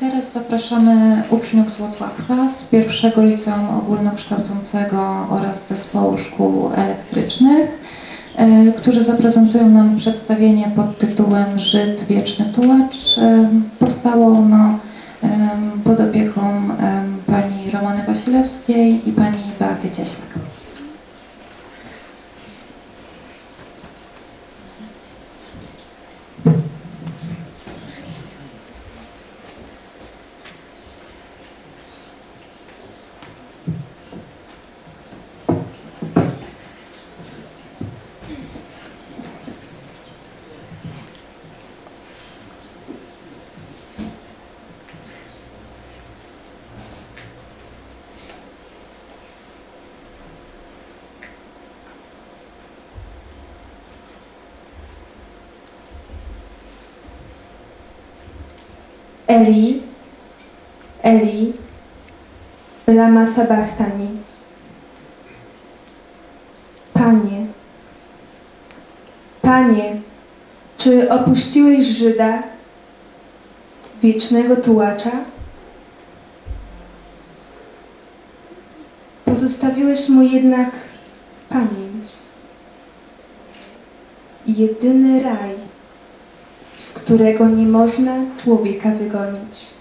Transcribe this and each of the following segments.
teraz zapraszamy uczniów z Włocławka z pierwszego liceum ogólnokształcącego oraz zespołu szkół elektrycznych, e, którzy zaprezentują nam przedstawienie pod tytułem Żyd Wieczny Tułacz. E, Powstało ono pod opieką pani Romany Wasilewskiej i pani Beaty Cieślak. Eli, Eli, lama sabachthani. Panie, Panie, czy opuściłeś Żyda, wiecznego tułacza? Pozostawiłeś mu jednak pamięć. Jedyny raj, którego nie można człowieka wygonić.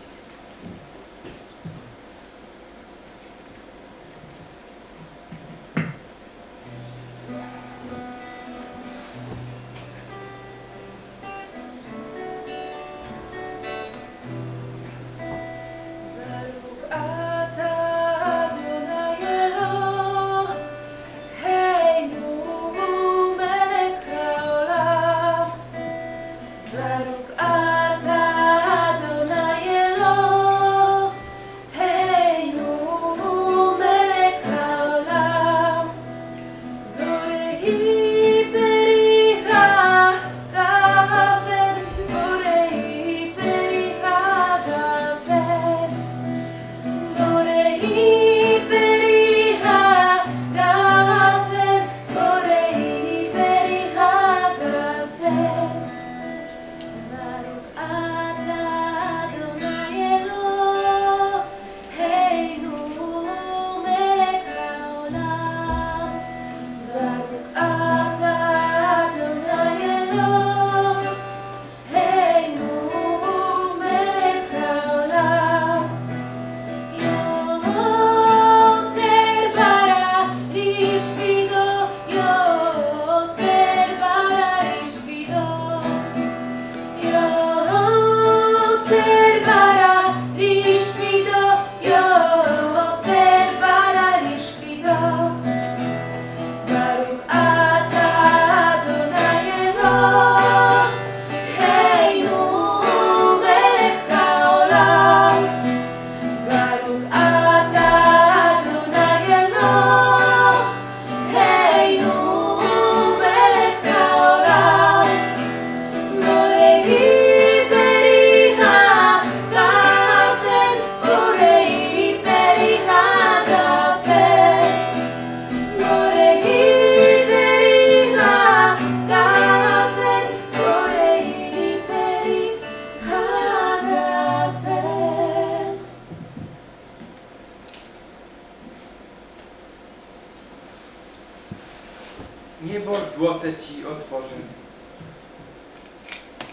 Złote ci otworzę,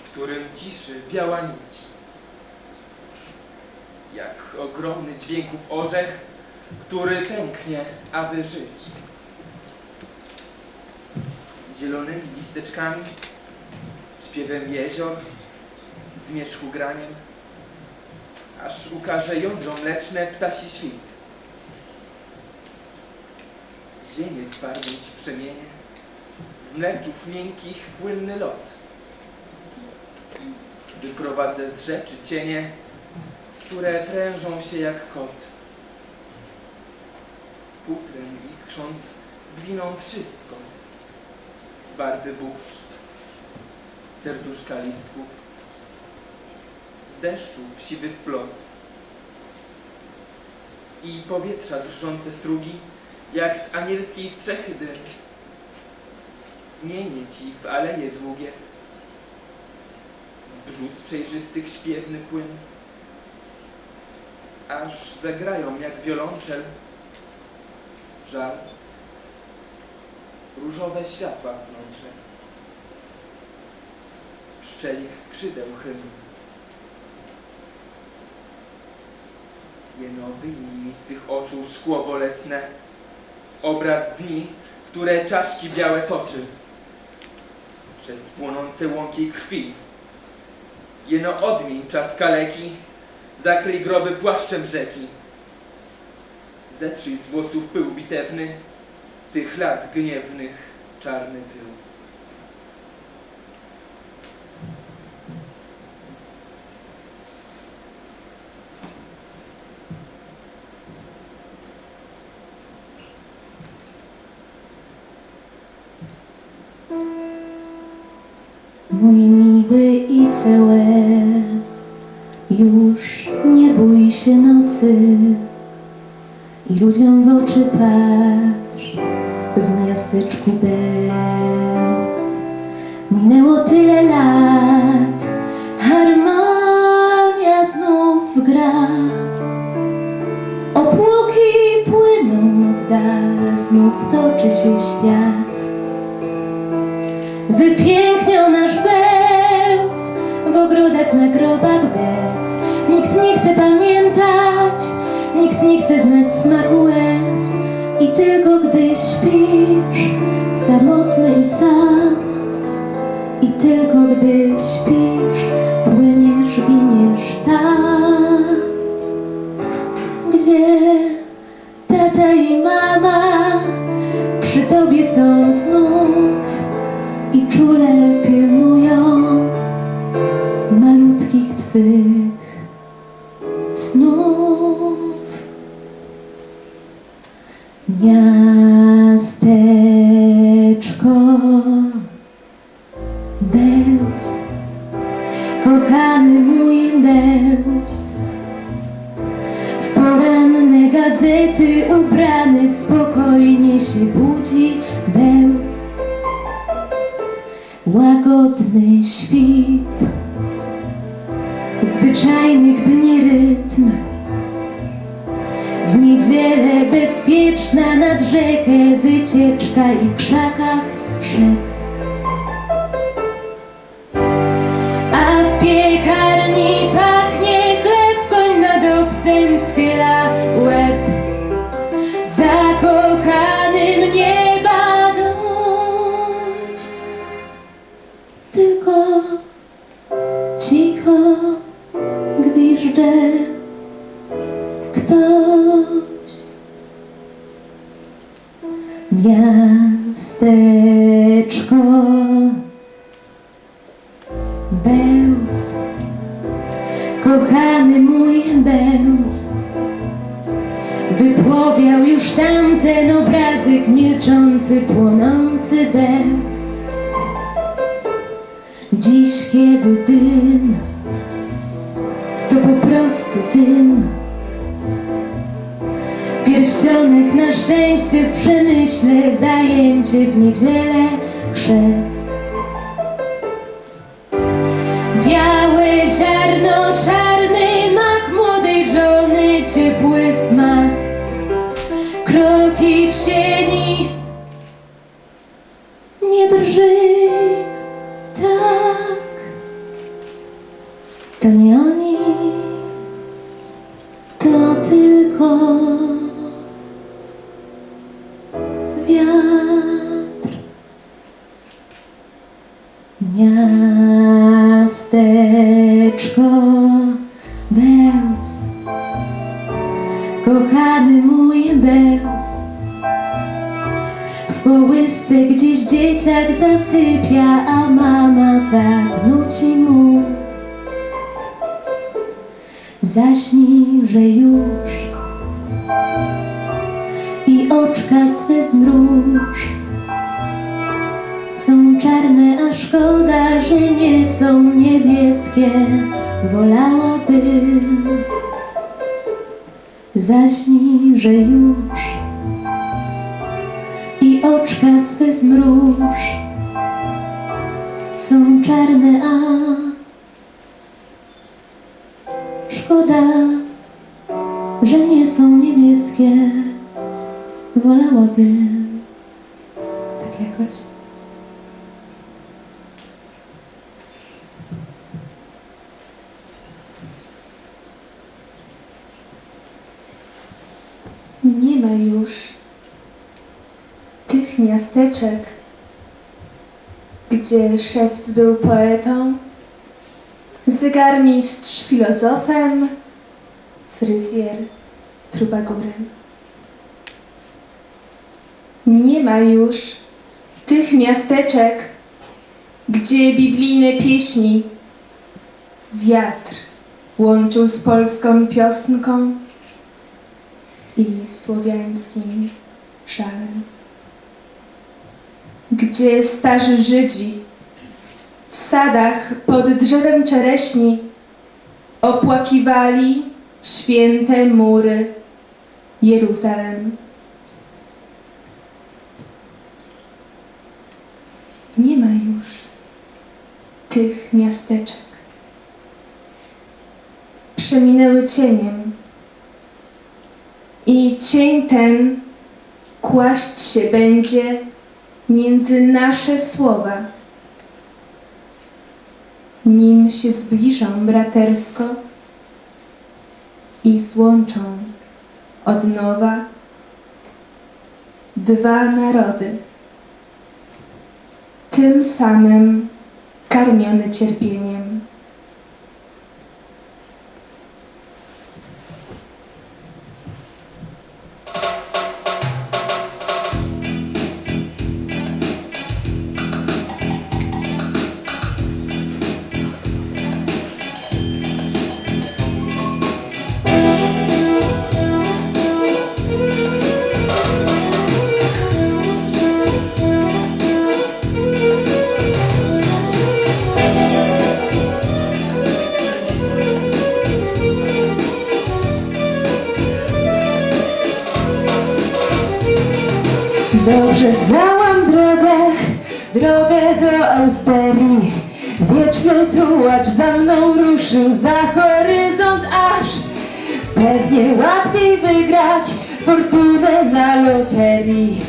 w którym ciszy biała nić. Jak ogromny dźwięków orzech, który tęknie, aby żyć. Zielonymi listeczkami, śpiewem jezior, zmierzchu graniem, aż ukaże jądro mleczne ptasi świt. Ziemię twardą ci przemienię, mleczów miękkich płynny lot. Wyprowadzę z rzeczy cienie, które prężą się jak kot. Kutrem iskrząc, zwiną wszystko. Barwy burz, serduszka listków, deszczu w siwy splot. I powietrza drżące strugi, jak z anielskiej strzechy dym. Zmienię ci w aleje długie, brzus przejrzystych śpiewny płyn, aż zagrają jak wiolonczel. Żal. Różowe światła pnącze. Szczelik skrzydeł hymn. Jeno wyjmij mi z tych oczu szkło bolesne, obraz dni, które czaszki białe toczy, przez płonące łąki krwi. Jeno odmień czas kaleki, zakryj groby płaszczem rzeki. Zetrzyj z włosów pył bitewny, tych lat gniewnych czarny pył. Mój miły i cełe, już nie bój się nocy i ludziom w oczy patrz w miasteczku Bełz. Minęło tyle lat, harmonia znów gra. Obłoki płyną w dal, znów toczy się świat. Wypiękniał na grobach bez. Nikt nie chce pamiętać, nikt nie chce znać smaku łez. I tylko gdy śpisz, samotny i sam, i tylko gdy śpisz, płyniesz, giniesz tam, gdzie tata i mama przy tobie są znów i czule pilnują twych snów. Miasteczko Bełz, kochany mój Bełz, w poranne gazety ubrany spokojnie się budzi Bełz łagodny świt, wycieczka i w płonący Bełz. Dziś, kiedy dym, to po prostu dym. Pierścionek na szczęście w przemyśle, zajęcie w niedzielę, chrzest. Białe ziarno, czarny mak młodej żony, ciepły smak. Kroki w sieni, nie drżyj nuci mu. Zaśnij, że już i oczka swe zmruż. Są czarne, a szkoda, że nie są niebieskie. Wolałabym zaśnij, że już i oczka swe zmruż. Są czarne, a szkoda, są niebieskie. Wolałabym Tak jakoś. Nie ma już tych miasteczek, gdzie szewc był poetą, zegarmistrz filozofem, fryzjer trubadurem. Nie ma już tych miasteczek, gdzie biblijne pieśni wiatr łączył z polską piosnką i słowiańskim szalem. Gdzie starzy Żydzi w sadach pod drzewem czereśni opłakiwali święte mury Jeruzalem. Nie ma już tych miasteczek. Przeminęły cieniem i cień ten kłaść się będzie między nasze słowa. Nim się zbliżą bratersko i złączą od nowa dwa narody, tym samym karmione cierpieniem. Dobrze znałam drogę, drogę do Austerii. Wieczny tułacz za mną ruszył za horyzont aż pewnie łatwiej wygrać fortunę na loterii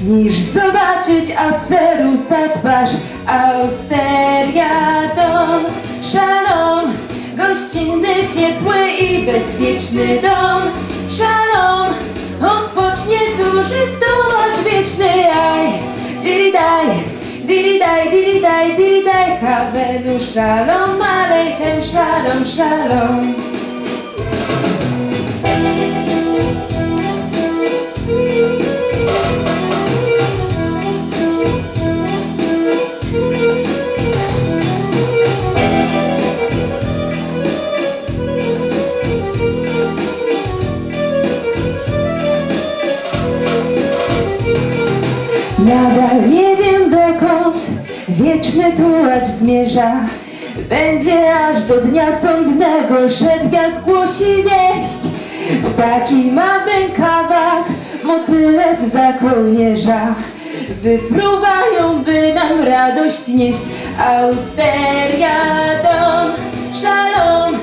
niż zobaczyć Asferusa twarz. Austeria, dom, szalom, gościnny, ciepły i bezpieczny dom, szalom. Odpocznie tu żyć, tułacz wieczny, aj, diri daj, diri daj, diri daj, diri daj, havenu, szalom, aleichem, szalom, szalom. Zmierza. Będzie aż do dnia sądnego szedł jak głosi wieść. Ptaki ma w rękawach, motyle za kołnierza. Wyfruwają, by nam radość nieść. Austeria, dom, szalom,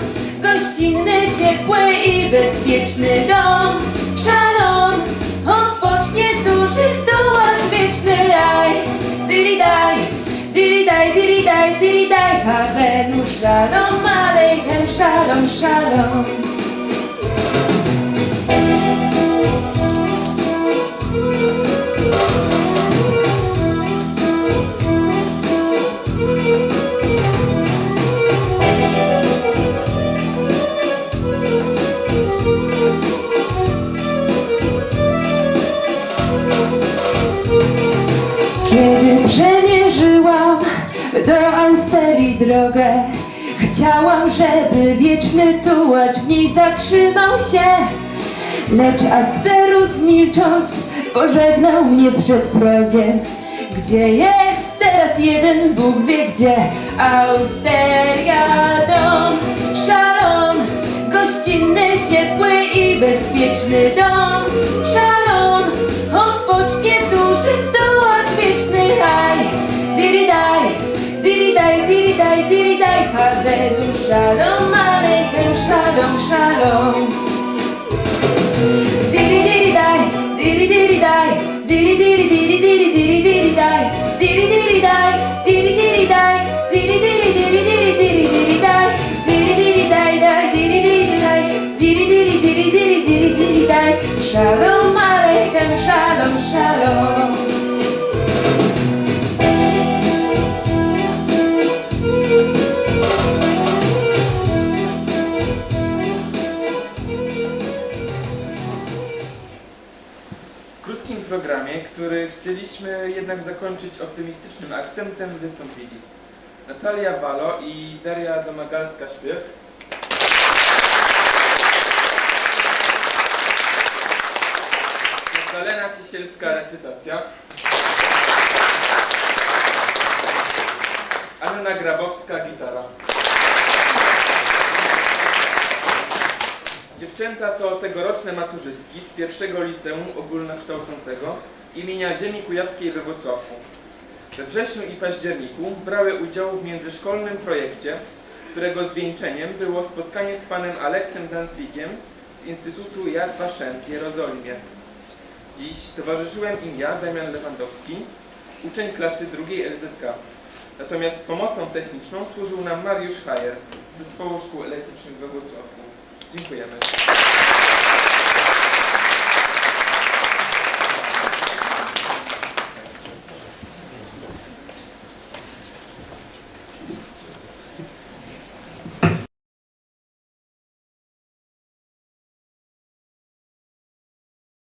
gościnny, ciepły i bezpieczny dom. Szalom, odpocznie tu żyć, tułacz wieczny, aj, diri daj, diri daj, diri daj, diri daj, havenu, szalom, aleichem, szalom, szalom. Chciałam, żeby wieczny tułacz w niej zatrzymał się. Lecz Asperus milcząc pożegnał mnie przed progiem. Gdzie jest teraz jeden Bóg wie gdzie? Austeria, dom, szalom, gościnny, ciepły i bezpieczny dom. Szalom, odpocznie tu szalom, aleichem, szalom, szalom. daj, diri dai, diri diri dai, diri diri diri daj, diri diri daj, diri diri daj, diri diri dai, diri diri diri diri daj, diri dai, diri daj daj, diri diri daj, diri diri diri diri diri diri daj. Shalom aleichem, shalom shalom. Programie, który chcieliśmy jednak zakończyć optymistycznym akcentem, wystąpili Natalia Walo i Daria Domagalska śpiew. Magdalena Ciesielska recytacja. Anna Grabowska gitara. Dziewczęta to tegoroczne maturzystki z pierwszego liceum ogólnokształcącego imienia Ziemi Kujawskiej we Wrocławku. We wrześniu i październiku brały udział w międzyszkolnym projekcie, którego zwieńczeniem było spotkanie z panem Aleksem Dancigiem z Instytutu Yad Vashem w Jerozolimie. Dziś towarzyszyłem im ja, Damian Lewandowski, uczeń klasy drugiej LZK. Natomiast pomocą techniczną służył nam Mariusz Hajer z Zespołu Szkół Elektrycznych we Wrocławku. Dziękujemy.